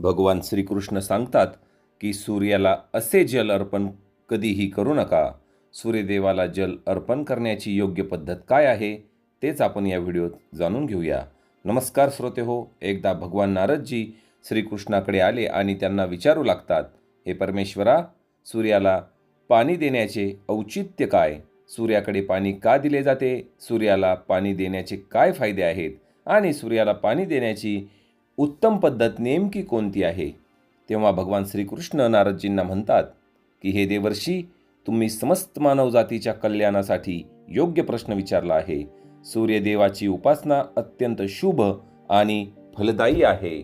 भगवान श्रीकृष्ण सांगतात की सूर्याला असे जल अर्पण कधीही करू नका. सूर्यदेवाला जल अर्पण करण्याची योग्य पद्धत काय आहे तेच आपण या व्हिडिओत जाणून घेऊया. नमस्कार श्रोते हो एकदा भगवान नारदजी श्रीकृष्णाकडे आले आणि त्यांना विचारू लागतात हे परमेश्वरा सूर्याला पाणी देण्याचे औचित्य काय? सूर्याकडे पाणी का दिले जाते? सूर्याला पाणी देण्याचे काय फायदे आहेत? आणि सूर्याला पाणी देण्याची उत्तम पद्धत नेमकी कोणती आहे? तेव्हा भगवान श्रीकृष्ण नारदजींना म्हणतात की हे देवर्षी तुम्ही समस्त मानवजातीच्या कल्याणासाठी योग्य प्रश्न विचारला आहे. सूर्यदेवाची उपासना अत्यंत शुभ आणि फलदायी आहे.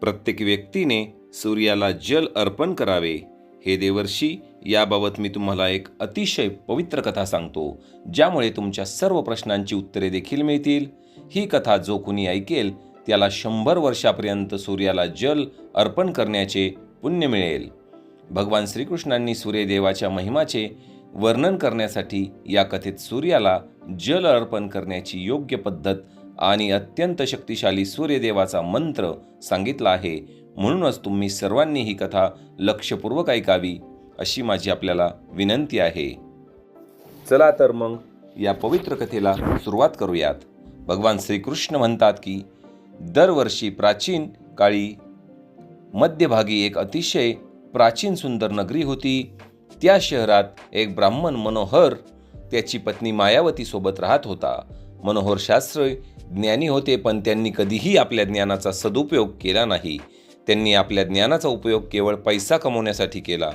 प्रत्येक व्यक्तीने सूर्याला जल अर्पण करावे. हे देवर्षी याबाबत मी तुम्हाला एक अतिशय पवित्र कथा सांगतो ज्यामुळे तुमच्या सर्व प्रश्नांची उत्तरे देखील मिळतील. ही कथा जो कुणी ऐकेल त्याला शंभर वर्षापर्यंत सूर्याला जल अर्पण करण्याचे पुण्य मिळेल. भगवान श्रीकृष्णांनी सूर्यदेवाच्या महिमाचे वर्णन करण्यासाठी या कथेत सूर्याला जल अर्पण करण्याची योग्य पद्धत आणि अत्यंत शक्तिशाली सूर्यदेवाचा मंत्र सांगितला आहे. म्हणूनच तुम्ही सर्वांनी ही कथा लक्षपूर्वक ऐकावी अशी माझी आपल्याला विनंती आहे. चला तर मग या पवित्र कथेला सुरुवात करूयात. भगवान श्रीकृष्ण म्हणतात की दरवर्षी प्राचीन काळी मध्यभागी एक अतिशय प्राचीन सुंदर नगरी होती. त्या शहरात एक ब्राह्मण मनोहर त्याची पत्नी मायावती सोबत राहत होता. मनोहर शास्त्र ज्ञानी होते पण त्यांनी कधीही आपल्या ज्ञानाचा सदुपयोग केला नाही. त्यांनी आपल्या ज्ञानाचा उपयोग केवळ पैसा कमवण्यासाठी केला.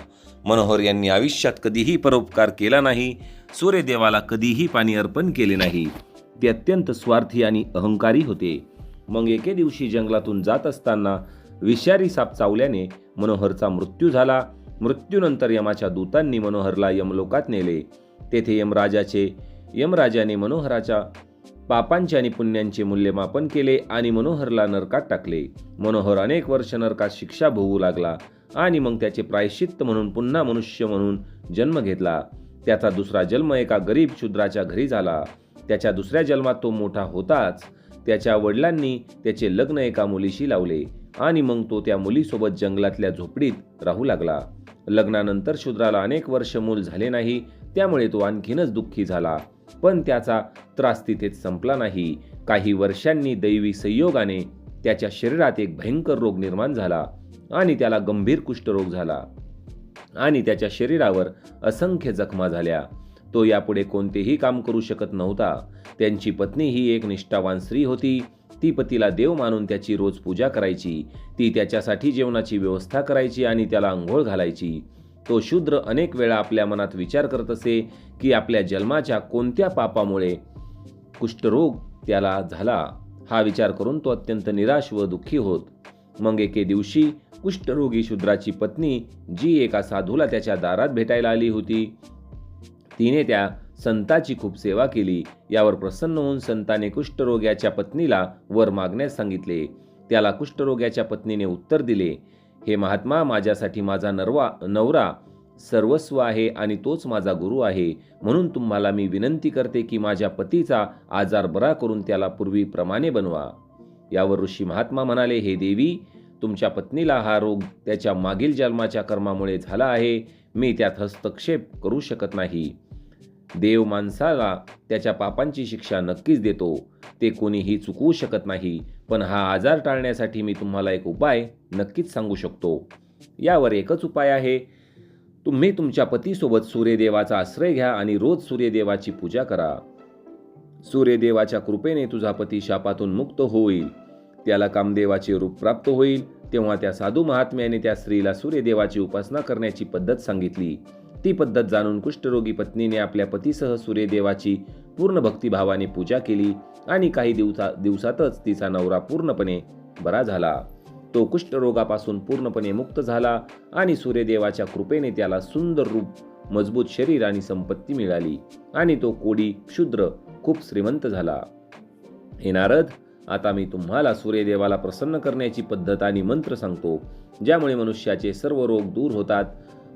मनोहर यांनी आयुष्यात कधीही परोपकार केला नाही. सूर्यदेवाला कधीही पाणी अर्पण केले नाही. ते अत्यंत स्वार्थी आणि अहंकारी होते. मग एके दिवशी जंगलातून जात असताना विषारी साप चावल्याने मनोहरचा मृत्यू झाला. मृत्यूनंतर यमाच्या दूतांनी मनोहरला यमलोकात नेले. तेथे यमराजाचे यमराजाने मनोहराच्या पापांचे आणि पुण्यांचे मूल्यमापन केले आणि मनोहरला नरकात टाकले. मनोहर अनेक वर्ष नरकात शिक्षा भोगू लागला आणि मग त्याचे प्रायश्चित्त म्हणून पुन्हा मनुष्य म्हणून जन्म घेतला. त्याचा दुसरा जन्म एका गरीब शूद्राच्या घरी झाला. त्याच्या दुसऱ्या जन्मात तो मोठा होताच त्याच्या वडिलांनी त्याचे लग्न एका मुलीशी लावले आणि मग तो त्या मुलीसोबत जंगलातल्या झोपडीत राहू लागला. लग्नानंतर शूद्राला अनेक वर्ष मूल झाले नाही त्यामुळे तो आणखीनच दुःखी झाला. पण त्याचा त्रास तिथेच संपला नाही. काही वर्षांनी दैवी संयोगाने त्याच्या शरीरात एक भयंकर रोग निर्माण झाला आणि त्याला गंभीर कुष्ठरोग झाला आणि त्याच्या शरीरावर असंख्य जखमा झाल्या. तो यापुढे कोणतेही काम करू शकत नव्हता. त्यांची पत्नी ही एक निष्ठावान स्त्री होती. ती पतीला देव मानून त्याची रोज पूजा करायची. ती त्याच्यासाठी जेवणाची व्यवस्था करायची आणि त्याला अंघोळ घालायची. तो शूद्र अनेक वेळा आपल्या मनात विचार करत असे की आपल्या जन्माच्या कोणत्या पापामुळे कुष्ठरोग त्याला झाला. हा विचार करून तो अत्यंत निराश व दुःखी होत. मग एके दिवशी कुष्ठरोगी शूद्राची पत्नी जी एका साधूला त्याच्या दारात भेटायला आली होती तिने त्या संताची खूप सेवा केली. यावर प्रसन्न होऊन संताने कुष्ठरोग्याच्या पत्नीला वर मागण्यास सांगितले. त्याला कुष्ठरोग्याच्या पत्नीने उत्तर दिले हे महात्मा माझ्यासाठी माझा नरवा नवरा सर्वस्व आहे आणि तोच माझा गुरु आहे. म्हणून तुम्हाला मी विनंती करते की माझ्या पतीचा आजार बरा करून त्याला पूर्वीप्रमाणे बनवा. यावर ऋषी महात्मा म्हणाले हे देवी तुमच्या पत्नीला हा रोग त्याच्या मागील जन्माच्या कर्मामुळे झाला आहे. मी त्यात हस्तक्षेप करू शकत नाही. देव माणसाला त्याच्या पापांची शिक्षा नक्कीच देतो. ते कोणीही चुकवू शकत नाही पण हा आजार टाळण्यासाठी मी तुम्हाला एक उपाय नक्कीच सांगू शकतो. यावर एकच उपाय आहे. तुम्ही तुमच्या पतीसोबत सूर्यदेवाचा आश्रय घ्या आणि रोज सूर्यदेवाची पूजा करा. सूर्यदेवाच्या कृपेने तुझा पती शापातून मुक्त होईल. त्याला कामदेवाचे रूप प्राप्त होईल. तेव्हा त्या साधू महात्म्याने त्या स्त्रीला सूर्यदेवाची उपासना करण्याची पद्धत सांगितली. ती पद्धत जाणून कुष्ठरोगी पत्नीने आपल्या पतीसह सूर्यदेवाची पूर्ण भक्तिभावाने पूजा केली आणि काही दिवसा दिवसातच तिचा नवरा पूर्णपणे बरा झाला. तो कुष्ठरोगापासून पूर्णपणे मुक्त झाला आणि सूर्यदेवाच्या कृपेने त्याला सुंदर रूप मजबूत शरीर आणि संपत्ती मिळाली आणि तो कोडी क्षुद्र खूप श्रीमंत झाला. हे नारद आता मी तुम्हाला सूर्यदेवाला प्रसन्न करण्याची पद्धत आणि मंत्र सांगतो ज्यामुळे मनुष्याचे सर्व रोग दूर होतात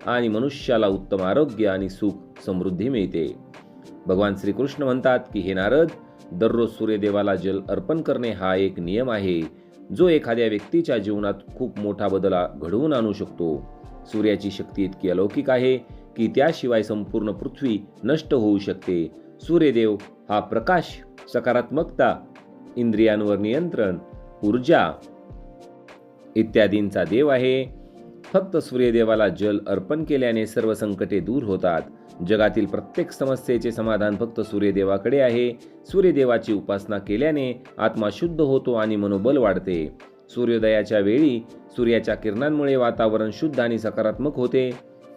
आणि मनुष्याला उत्तम आरोग्य आणि सुख समृद्धी मिळते. भगवान श्रीकृष्ण म्हणतात की हे नारद दररोज सूर्यदेवाला जल अर्पण करणे हा एक नियम आहे जो एखाद्या व्यक्तीच्या जीवनात खूप मोठा बदल घडवून आणू शकतो. सूर्याची शक्ती इतकी अलौकिक आहे की त्याशिवाय संपूर्ण पृथ्वी नष्ट होऊ शकते. सूर्यदेव हा प्रकाश सकारात्मकता इंद्रियांवर नियंत्रण ऊर्जा इत्यादींचा देव आहे. फक्त सूर्यदेवाला जल अर्पण केल्याने सर्व संकटे दूर होतात. जगातील प्रत्येक समस्येचे समाधान फक्त सूर्यदेवाकडे आहे. सूर्यदेवाची उपासना केल्याने आत्मा शुद्ध होतो आणि मनोबल वाढते. सूर्योदयाच्या वेळी सूर्याच्या किरणांमुळे वातावरण शुद्ध आणि सकारात्मक होते.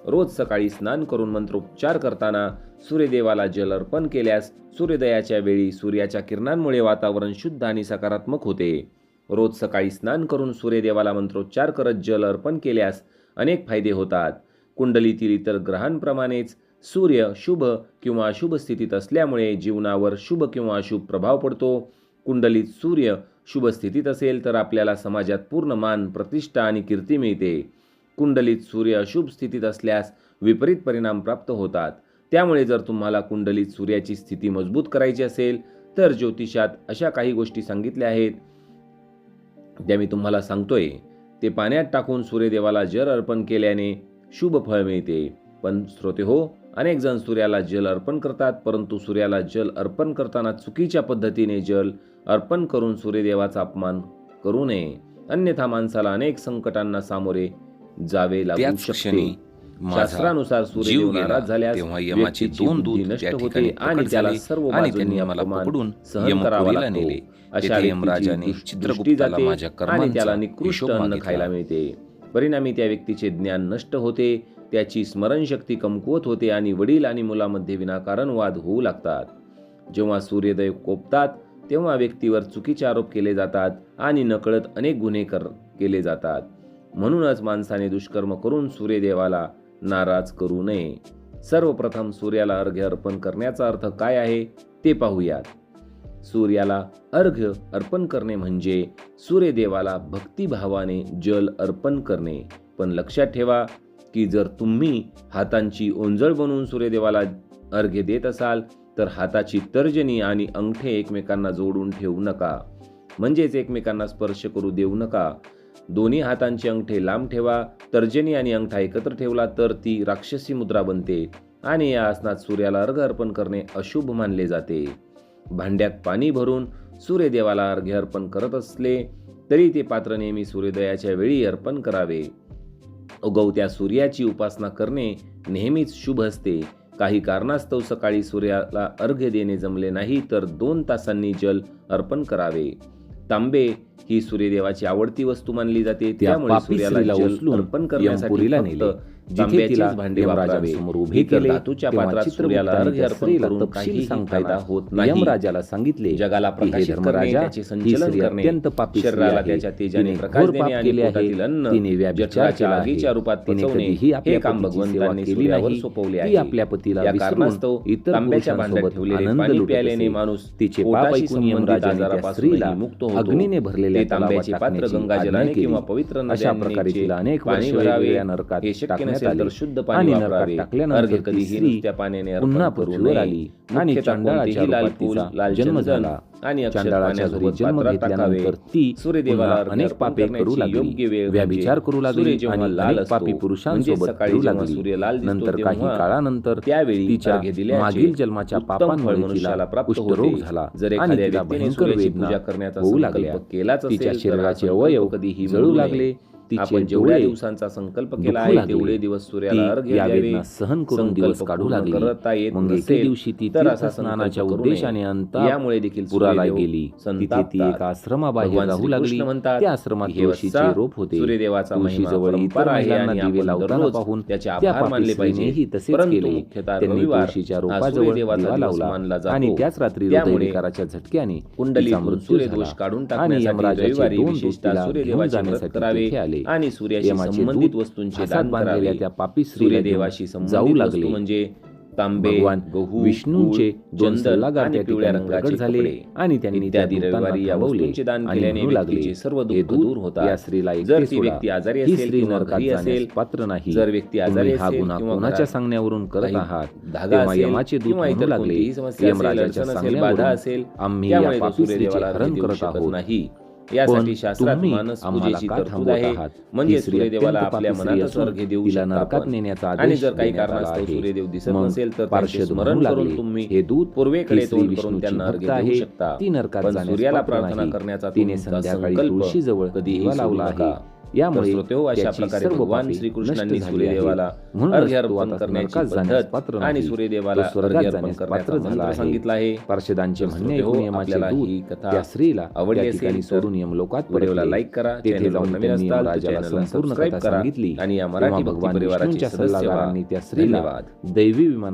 रोज सकाळी स्नान करून मंत्रोपचार करताना सूर्यदेवाला जल अर्पण केल्यास सूर्योदयाच्या वेळी सूर्याच्या किरणांमुळे वातावरण शुद्ध आणि सकारात्मक होते. रोज सकाळी स्नान करून सूर्यदेवाला मंत्रोच्चार करत जल अर्पण केल्यास अनेक फायदे होतात. कुंडलीतील इतर ग्रहांप्रमाणेच सूर्य शुभ किंवा अशुभ स्थितीत असल्यामुळे जीवनावर शुभ किंवा अशुभ प्रभाव पडतो. कुंडलीत सूर्य शुभ स्थितीत असेल तर आपल्याला समाजात पूर्ण मान प्रतिष्ठा आणि कीर्ती मिळते. कुंडलीत सूर्य अशुभ स्थितीत असल्यास विपरीत परिणाम प्राप्त होतात. त्यामुळे जर तुम्हाला कुंडलीत सूर्याची स्थिती मजबूत करायची असेल तर ज्योतिषात अशा काही गोष्टी सांगितल्या आहेत. त्या मी तुम्हाला सांगतोय ते पाण्यात टाकून सूर्यदेवाला जल अर्पण केल्याने शुभ फळ मिळते. पण श्रोते हो अनेक जण सूर्याला जल अर्पण करतात परंतु सूर्याला जल अर्पण करताना चुकीच्या पद्धतीने जल अर्पण करून सूर्यदेवाचा अपमान करू नये. अन्यथा माणसाला अनेक संकटांना सामोरे जावे लागू शकते. शास्त्रानुसार गेला नाराज झाल्यास तेव्हा यमाचे व्यक्तीची दोन दूत त्या ठिकाणी आणि त्याला सर्व आणि बाजूंनी त्यांनी मला अपमान पकडून सहन करावा नेले. अशा यमराजाने चित्रगुप्ताला जाते माझ्या आणि त्याला निकृष्ट अन्न. खायला मिळते. परिणामी त्या व्यक्तीचे ज्ञान नष्ट होते त्याची स्मरणशक्ती कमकुवत होते आणि वडील आणि मुलामध्ये विनाकारण वाद होऊ लागतात. जेव्हा सूर्यदेव कोपतात तेव्हा व्यक्तीवर चुकीचे आरोप केले जातात आणि नकळत अनेक गुन्हे कर केले जातात. म्हणूनच माणसाने दुष्कर्म करून सूर्यदेवाला नाराज करू नये. सर्वप्रथम सूर्याला अर्घ्य अर्पण करण्याचा अर्थ काय आहे ते पाहूयात. सूर्याला अर्घ्य अर्पण करणे म्हणजे सूर्यदेवाला भक्तिभावाने जल अर्पण करणे. पण लक्षात ठेवा की जर तुम्ही हातांची ओंजळ बनवून सूर्यदेवाला अर्घ्य देत असाल तर हाताची तर्जनी आणि अंगठे एकमेकांना जोडून ठेवू नका. म्हणजेच एकमेकांना स्पर्श करू देऊ नका. दोन्ही हातांचे अंगठे लांब ठेवा तर्जनी आणि अंगठा एकत्र ठेवला तर ती राक्षसी मुद्रा बनते आणि या आसनात सूर्याला अर्घ अर्पण करणे अशुभ मानले जाते. भांड्यात पाणी भरून सूर्यदेवाला अर्घ्य अर्पण करत असले तरी ते पात्र नेहमी सूर्योदयाच्या वेळी अर्पण करावे. उगवत्या सूर्याची उपासना करणे नेहमीच शुभ असते. काही कारणास्तव सकाळी सूर्याला अर्घ्य देणे जमले नाही तर दोन तासांनी जल अर्पण करावे. तांबे ही सूर्यदेवाची आवडती वस्तू मानली जाते त्या त्यामुळे सूर्याला उचलून अर्पण करण्यासाठी. जिथे तिला भांडे वापरावे यमराजांसमोर उभे केले, धातूच्या पात्रात सूर्याला अर्पण करून सांगताना फायदा होत नाही यमराजाला सांगितले जगाला प्रकाशित करणे त्याचे संचलन करणे अत्यंत पापी शरीराला. त्याच्या तेजाने प्रकाश देणे आणि. पोटातील अन्न तिने जठराच्या. आगीच्या रूपात पचवणे हे काम भगवंतांनी सूर्यावर. सोपवले आहे आपल्या पतीला या कारणास्तव इतर तांब्याच्या भांड्यात ठेवलेले पाणी प्यायल्याने. माणूस तिचे पोटाशी संबंधित मुक्त होतो अग्नीने भरलेल्या ते तांब्याचे पात्र गंगाजलाने. किंवा पवित्र अशा प्रकारे तिला अनेक पाणी वर्षे भरावे वेगवेगळ्या नरकात टाकण्यात आले. शुद्ध पाणी नरकात टाकल्यानंतर कधीही नुसत्या पाण्याने पुन्हा पृथ्वीवर आली आणि चांडाळाच्या लाल जन्म झाला. आणि चांडाळाच्या घरी जन्म घेतल्यानंतर ती सूर्यदेवाला अनेक पापे करू लागली. वेळ म्हणजे व्याभिचार करू लागली आणि लाल अनेक पापी म्हणजे पुरुषांसोबत फिरू जेव्हा लागली. सूर्य लाल दिसतो नंतर काही काळानंतर त्यावेळी तिच्या मागील जन्माच्या पापांमुळे तिला कुष्ठरोग होते. झाला जर आणि एखाद्या तिला भयंकर वेदना पूजा करण्याचा होऊ लागल्या. तिच्या शरीराचे अवयव कधीही जळू. लागले. आपण जेवढ्या दिवसांचा संकल्प केला आहे. तेवढे दिवस सूर्याला अर्घ्य सहन करून दिवस काढू लागली मग एके दिवशी ती करू उद्देशाने. अंता यामुळे देखील पुराला गेली तिथे ती. एका आश्रमाबाहेर राहू लागली म्हणतात त्या आश्रमात हे तुळशीचे रोप होते सूर्यदेवाचा महिमा तुळशीजवळ इतर महिलांना आणि दिवे लावताना पाहून त्याचे त्या आभार मानले पाहिजे पापिस्त्रीनेही तसेच केले त्यांनी तुळशीच्या हा रोपाजवळ दिवा लावला. आणि त्याच रात्री हृदयविकाराच्या झटक्याने कुंडलीतून तिचा मृत्यू सूर्यदोष झाला. काढून टाकण्यासाठी रविवारी विशेषतः सूर्यदेवाचे व्रत करावे आले. आणि सूर्याशी संबंधित वस्तूंचे दान करावे. त्या पापी सूर्यदेवाशी जाऊ लागले. म्हणजे तांबे गहू विष्णूंचे दोन सल्लागार त्या पिवळ्या रंगाचे झाले आणि त्यांनी त्या इत्यादी रविवारी या वस्तूंचे दान केल्याने लागले, सर्व दुःख दूर होतात. या स्त्रीला जर ती. व्यक्ती आजारी असेल स्त्री नरकात असेल पात्र नाही. जर व्यक्ती आजारी हा गुन्हा कोणाच्या सांगण्यावरून करत आहात? धागा यमाचे दूत म्हणू लागले. यमराजाच्या असेल, बाधा सांगण्यावरून असेल आम्ही या पापी स्त्रीचे हरण करत आहोत. नाही. यासाठी शास्त्रात मानस पूजेची तरतूद आहे? म्हणजे सूर्यदेवाला आपल्या असून अर्घ्य देऊ शकता. नेण्याचा आणि जर काही कारणास्तव. सूर्यदेव दिसत नसेल तर त्यांचे पार्श्वद स्मरण करून तुम्ही हे दूत पूर्वेकडे तोंड करून त्यांना अर्घ्य देऊ शकता ती नरकात सूर्याला प्रार्थना. करण्याचा तिने संध्याकाळी तुळशीजवळ कधीही लावला. आहे यामुळे सर्व श्रीकृष्णांनी. सूर्यदेवाला म्हणूनच अर्घ्य तो अर्पण आता करण्याची पद्धत पात्र आणि. सूर्यदेवाला तो स्वर्गात अर्घ्य अर्पण जाण्यास करण्याचा पात्र झाला. सांगितला आहे पार्षदांचे म्हणणे आपल्याला ही कथा त्या स्त्रीला आवडली असेल सोडून यमलोकात व्हिडिओला परतले. लाईक करा तेथे जाऊन नवीन यमराजाला चॅनलला संपूर्ण कथा करा सांगितली आणि या मराठी भगवान परिवाराची विष्णूच्या सदस्य व्हा सल्लागारांनी त्या स्त्रीला दैवी विमानात